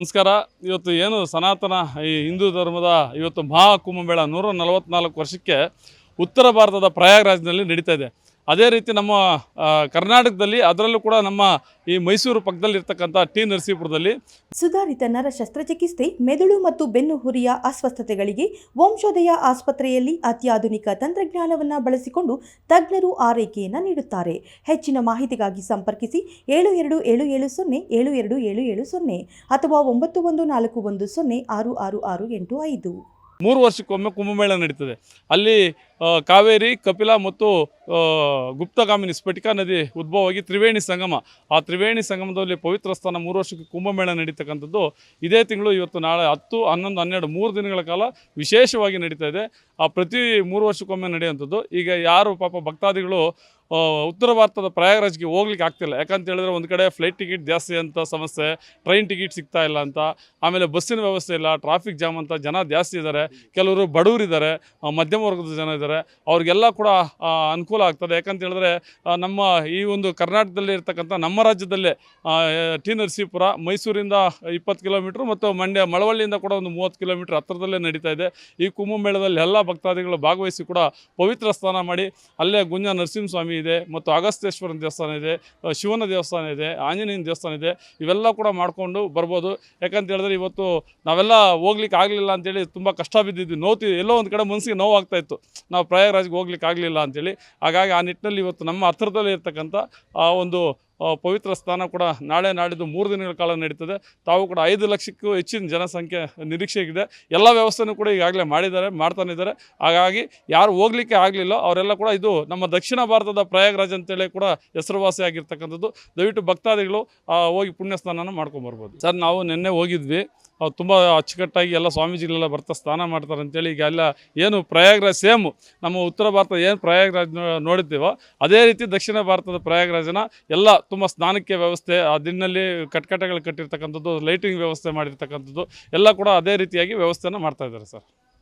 ನಮಸ್ಕಾರ. ಇವತ್ತು ಏನು ಸನಾತನ ಈ ಹಿಂದೂ ಧರ್ಮದ ಇವತ್ತು ಮಹಾ ಕುಂಭಮೇಳ ನೂರ ನಲವತ್ನಾಲ್ಕು ವರ್ಷಕ್ಕೆ ಉತ್ತರ ಭಾರತದ ಪ್ರಯಾಗ್ರಾಜ್ನಲ್ಲಿ ನಡೀತಾ ಇದೆ. ಅದೇ ರೀತಿ ನಮ್ಮ ಕರ್ನಾಟಕದಲ್ಲಿ ಅದರಲ್ಲೂ ಕೂಡ ನಮ್ಮ ಈ ಮೈಸೂರು ಪಕ್ಕದಲ್ಲಿರ್ತಕ್ಕಂಥ ಟಿ ನರಸೀಪುರದಲ್ಲಿ ಸುಧಾರಿತ ನರ ಶಸ್ತ್ರಚಿಕಿತ್ಸೆ ಮೆದುಳು ಮತ್ತು ಬೆನ್ನು ಹುರಿಯ ಅಸ್ವಸ್ಥತೆಗಳಿಗೆ ವಂಶೋದಯ ಆಸ್ಪತ್ರೆಯಲ್ಲಿ ಅತ್ಯಾಧುನಿಕ ತಂತ್ರಜ್ಞಾನವನ್ನು ಬಳಸಿಕೊಂಡು ತಜ್ಞರು ಆರೈಕೆಯನ್ನು ನೀಡುತ್ತಾರೆ. ಹೆಚ್ಚಿನ ಮಾಹಿತಿಗಾಗಿ ಸಂಪರ್ಕಿಸಿ ಏಳು ಎರಡು ಏಳು ಏಳು ಸೊನ್ನೆ ಏಳು ಎರಡು ಏಳು ಏಳು ಸೊನ್ನೆ ಅಥವಾ ಒಂಬತ್ತು ಒಂದು ನಾಲ್ಕು ಒಂದು ಸೊನ್ನೆ ಆರು ಆರು ಆರು ಎಂಟು ಐದು. ಮೂರು ವರ್ಷಕ್ಕೊಮ್ಮೆ ಕುಂಭಮೇಳ ನಡೀತದೆ. ಅಲ್ಲಿ ಕಾವೇರಿ, ಕಪಿಲ ಮತ್ತು ಗುಪ್ತಗಾಮಿನಿ ಸ್ಫಟಿಕಾ ನದಿ ಉದ್ಭವವಾಗಿ ತ್ರಿವೇಣಿ ಸಂಗಮ. ಆ ತ್ರಿವೇಣಿ ಸಂಗಮದಲ್ಲಿ ಪವಿತ್ರ ಸ್ಥಾನ ಮೂರು ವರ್ಷಕ್ಕೆ ಕುಂಭಮೇಳ ನಡೀತಕ್ಕಂಥದ್ದು. ಇದೇ ತಿಂಗಳು ಇವತ್ತು ನಾಳೆ ಹತ್ತು, ಹನ್ನೊಂದು, ಹನ್ನೆರಡು, ಮೂರು ದಿನಗಳ ಕಾಲ ವಿಶೇಷವಾಗಿ ನಡೀತಾ ಇದೆ. ಆ ಪ್ರತಿ ಮೂರು ವರ್ಷಕ್ಕೊಮ್ಮೆ ನಡೆಯುವಂಥದ್ದು. ಈಗ ಯಾರು ಪಾಪ ಭಕ್ತಾದಿಗಳು ಉತ್ತರ ಭಾರತದ ಪ್ರಯಾಗರಾಜ್ಗೆ ಹೋಗ್ಲಿಕ್ಕೆ ಆಗ್ತಿಲ್ಲ. ಯಾಕಂತ ಹೇಳಿದ್ರೆ ಒಂದು ಕಡೆ ಫ್ಲೈಟ್ ಟಿಕೆಟ್ ಜಾಸ್ತಿ ಅಂತ ಸಮಸ್ಯೆ ಟ್ರೈನ್ ಟಿಕೆಟ್ ಸಿಗ್ತಾ ಇಲ್ಲ ಅಂತ. ಆಮೇಲೆ ಬಸ್ಸಿನ ವ್ಯವಸ್ಥೆ ಇಲ್ಲ ಟ್ರಾಫಿಕ್ ಜಾಮ್ ಅಂತ ಜನ ಜಾಸ್ತಿ ಇದ್ದಾರೆ. ಕೆಲವರು ಬಡವರಿದ್ದಾರೆ ಮಧ್ಯಮ ವರ್ಗದ ಜನ ಇದ್ದಾರೆ. ಅವ್ರಿಗೆಲ್ಲ ಕೂಡ ಅನುಕೂಲ ಆಗ್ತದೆ. ಯಾಕಂತ ಹೇಳಿದ್ರೆ ನಮ್ಮ ಈ ಒಂದು ಕರ್ನಾಟಕದಲ್ಲಿ ಇರ್ತಕ್ಕಂಥ ನಮ್ಮ ರಾಜ್ಯದಲ್ಲೇ ಟಿ ನರಸೀಪುರ, ಮೈಸೂರಿಂದ ಇಪ್ಪತ್ತು ಕಿಲೋಮೀಟ್ರ್ ಮತ್ತು ಮಂಡ್ಯ, ಮಳವಳ್ಳಿಯಿಂದ ಕೂಡ ಒಂದು ಮೂವತ್ತು ಕಿಲೋಮೀಟ್ರ್ ಹತ್ರದಲ್ಲೇ ನಡೀತಾ ಇದೆ. ಈ ಕುಂಭಮೇಳದಲ್ಲಿ ಎಲ್ಲ ಭಕ್ತಾದಿಗಳು ಭಾಗವಹಿಸಿ ಕೂಡ ಪವಿತ್ರ ಸ್ನಾನ ಮಾಡಿ, ಅಲ್ಲೇ ಗುಂಜ ನರಸಿಂಹಸ್ವಾಮಿ ಇದೆ ಮತ್ತು ಅಗಸ್ತ್ಯೇಶ್ವರನ ದೇವಸ್ಥಾನ ಇದೆ ಶಿವನ ದೇವಸ್ಥಾನ ಇದೆ, ಆಂಜನೇಯನ ದೇವಸ್ಥಾನ ಇದೆ. ಇವೆಲ್ಲ ಕೂಡ ಮಾಡಿಕೊಂಡು ಬರ್ಬೋದು. ಯಾಕಂತ ಹೇಳಿದ್ರೆ ಇವತ್ತು ನಾವೆಲ್ಲ ಹೋಗ್ಲಿಕ್ಕೆ ಆಗಲಿಲ್ಲ ಅಂತೇಳಿ ತುಂಬ ಕಷ್ಟ ಬಿದ್ದಿದ್ವಿ ನೋವು ಎಲ್ಲೋ ಒಂದು ಕಡೆ ಮನಸ್ಸಿಗೆ ನೋವು ಇತ್ತು. ಪ್ರಯಾಗರಾಜ್ಗೆ ಹೋಗ್ಲಿಕ್ಕೆ ಆಗಲಿಲ್ಲ ಅಂತೇಳಿ. ಹಾಗಾಗಿ ಆ ನಿಟ್ಟಿನಲ್ಲಿ ಇವತ್ತು ನಮ್ಮ ಹತ್ತಿರದಲ್ಲೇ ಇರ್ತಕ್ಕಂಥ ಆ ಒಂದು ಪವಿತ್ರ ಸ್ಥಾನ ಕೂಡ ನಾಳೆ ನಾಡಿದ್ದು ಮೂರು ದಿನಗಳ ಕಾಲ ನಡೀತದೆ. ತಾವು ಕೂಡ ಐದು ಲಕ್ಷಕ್ಕೂ ಹೆಚ್ಚಿನ ಜನಸಂಖ್ಯೆ ನಿರೀಕ್ಷೆಗಿದೆ ಎಲ್ಲ ವ್ಯವಸ್ಥೆನೂ ಕೂಡ ಈಗಾಗಲೇ ಮಾಡಿದ್ದಾರೆ, ಮಾಡ್ತಾನೆ ಇದ್ದಾರೆ. ಹಾಗಾಗಿ ಯಾರು ಹೋಗ್ಲಿಕ್ಕೆ ಆಗಲಿಲ್ಲ, ಅವರೆಲ್ಲ ಕೂಡ ಇದು ನಮ್ಮ ದಕ್ಷಿಣ ಭಾರತದ ಪ್ರಯಾಗ್ರಾಜ್ ಅಂತೇಳಿ ಕೂಡ ಹೆಸರುವಾಸಿ ಆಗಿರ್ತಕ್ಕಂಥದ್ದು. ದಯವಿಟ್ಟು ಭಕ್ತಾದಿಗಳು ಹೋಗಿ ಪುಣ್ಯ ಸ್ನಾನನ ಮಾಡ್ಕೊಂಬರ್ಬೋದು ಸರ್, ನಾವು ನಿನ್ನೆ ಹೋಗಿದ್ವಿ. ತುಂಬ ಅಚ್ಚುಕಟ್ಟಾಗಿ ಎಲ್ಲ ಸ್ವಾಮೀಜಿಗಳೆಲ್ಲ ಬರ್ತಾ ಸ್ನಾನ ಮಾಡ್ತಾರೆ ಅಂತೇಳಿ ಈಗ ಎಲ್ಲ ಏನು ಪ್ರಯಾಗ್ರಾಜ್ ಸೇಮ್ ನಮ್ಮ ಉತ್ತರ ಭಾರತ ಏನು ಪ್ರಯಾಗ್ರಾಜ್ ನೋಡಿದ್ದೀವೋ, ಅದೇ ರೀತಿ ದಕ್ಷಿಣ ಭಾರತದ ಪ್ರಯಾಗ್ರಾಜನ ಎಲ್ಲ ತುಂಬ ಸ್ನಾನಕ್ಕೆ ವ್ಯವಸ್ಥೆ, ಆ ದಿನಲ್ಲಿ ಕಟ್ಕಟಗಳು ಕಟ್ಟಿರ್ತಕ್ಕಂಥದ್ದು ಲೈಟಿಂಗ್ ವ್ಯವಸ್ಥೆ ಮಾಡಿರ್ತಕ್ಕಂಥದ್ದು, ಎಲ್ಲ ಕೂಡ ಅದೇ ರೀತಿಯಾಗಿ ವ್ಯವಸ್ಥೆನ ಮಾಡ್ತಾ ಇದ್ದಾರೆ ಸರ್.